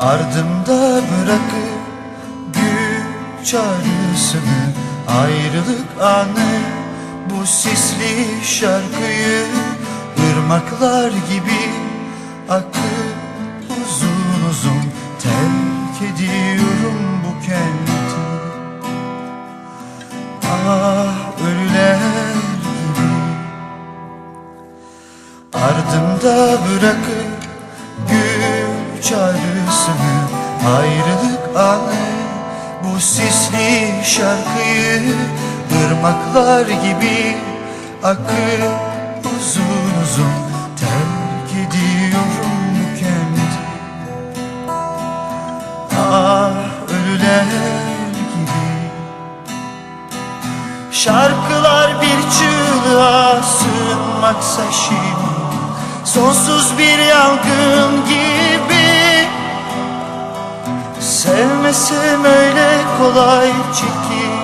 Ardımda bırakıp güç çağrısını Ayrılık anı bu sisli şarkıyı Irmaklar gibi akıp uzun uzun terk ediyorum bu kenti. Ah ölüler gibi. Ardımda bırakıp güç çağrısını Ayrılık anı bu sisli şarkıyı ırmaklar gibi akıp uzun uzun terk ediyorum bu kenti Ah ölüler gibi. Şarkılar bir çığlığa sığınmaksa şimdi Sonsuz bir yangın gibi Sevmesem öyle kolay çekil